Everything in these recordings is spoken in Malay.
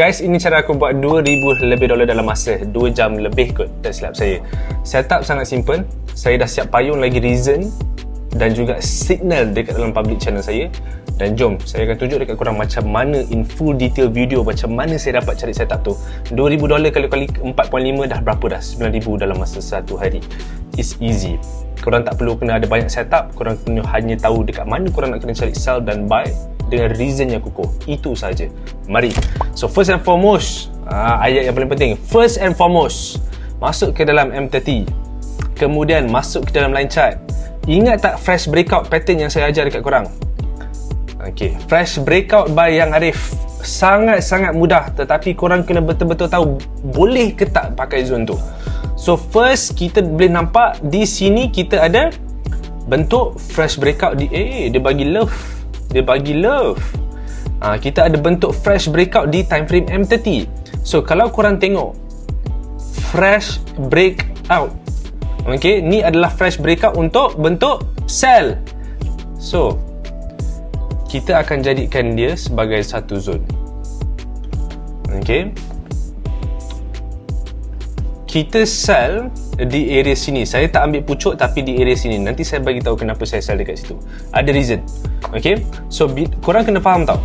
Guys, ini cara aku buat 2000 lebih dolar dalam masa 2 jam lebih kot tak silap saya. Setup sangat simple. Saya dah siap payung lagi reason dan juga signal dekat dalam public channel saya. Dan jom, saya akan tunjuk dekat korang macam mana in full detail video macam mana saya dapat cari setup tu. 2000 dolar kali kali 4.5 dah berapa dah? 9000 dalam masa satu hari. It's easy. Korang tak perlu kena ada banyak setup, korang kena hanya tahu dekat mana korang nak kena cari sell dan buy dengan reason yang kukuh. Itu saja. Mari. So first and foremost, uh, ayat yang paling penting. First and foremost, masuk ke dalam M30. Kemudian masuk ke dalam line chart. Ingat tak fresh breakout pattern yang saya ajar dekat korang? Okay, fresh breakout by Yang Arif sangat-sangat mudah tetapi korang kena betul-betul tahu boleh ke tak pakai zone tu. So first kita boleh nampak di sini kita ada bentuk fresh breakout di eh dia bagi love dia bagi love. Ha, kita ada bentuk fresh breakout di time frame M30 so kalau korang tengok fresh breakout. Ok ni adalah fresh breakout untuk bentuk sell. So kita akan jadikan dia sebagai satu zone. Ok kita sell di area sini. Saya tak ambil pucuk tapi di area sini. Nanti saya bagi tahu kenapa saya sell dekat situ. Ada reason. Okay. So, korang kena faham tau.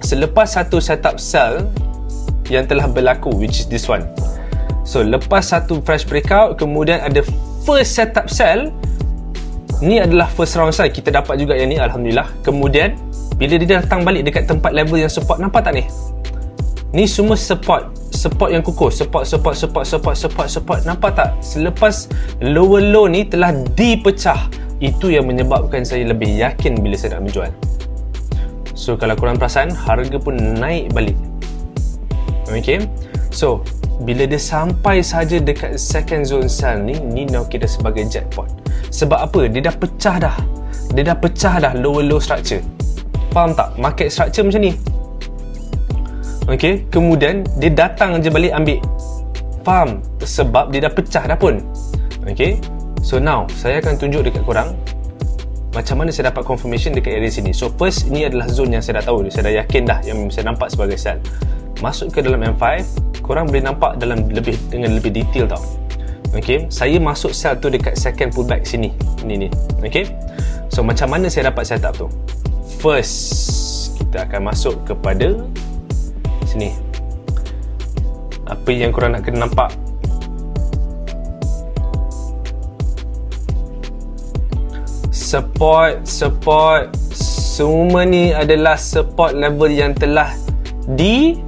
Selepas satu setup sell yang telah berlaku, which is this one. So, lepas satu fresh breakout, kemudian ada first setup sell. Ni adalah first round sell. Kita dapat juga yang ni, Alhamdulillah. Kemudian, bila dia datang balik dekat tempat level yang support, nampak tak ni? Ni semua support support yang kukuh. Support support support support support support. Nampak tak? Selepas lower low ni telah dipecah. Itu yang menyebabkan saya lebih yakin bila saya nak menjual. So kalau korang perasan harga pun naik balik. Ok so bila dia sampai saja dekat second zone sell ni ni nak kira sebagai jackpot. Sebab apa? Dia dah pecah dah. Dia dah pecah dah lower low structure. Faham tak? Market structure macam ni Okey, kemudian dia datang je balik ambil. Faham? Sebab dia dah pecah dah pun. Okey. So now, saya akan tunjuk dekat korang macam mana saya dapat confirmation dekat area sini. So first, ini adalah zone yang saya dah tahu. Saya dah yakin dah yang saya nampak sebagai sell. Masuk ke dalam M5, korang boleh nampak dalam lebih dengan lebih detail tau. Okey, saya masuk sell tu dekat second pullback sini. Ini ni. Okey. So macam mana saya dapat setup tu? First, kita akan masuk kepada sini. Apa yang korang nak kena nampak? Support support. Semua ni adalah support level yang telah dipecah.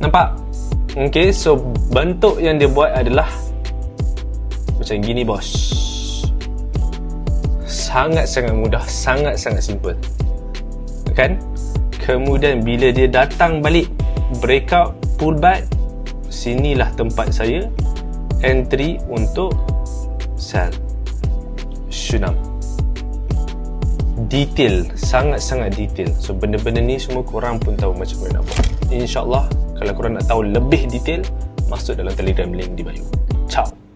Nampak? Ok so bentuk yang dia buat adalah macam gini bos. Sangat-sangat mudah sangat-sangat simple kan? Kemudian bila dia datang balik breakout pullback sinilah tempat saya entry untuk sell. Shunam. Detail sangat-sangat detail. So benda-benda ni semua korang pun tahu macam mana nak buat. insyaAllah kalau korang nak tahu lebih detail masuk dalam telegram link di bio. Ciao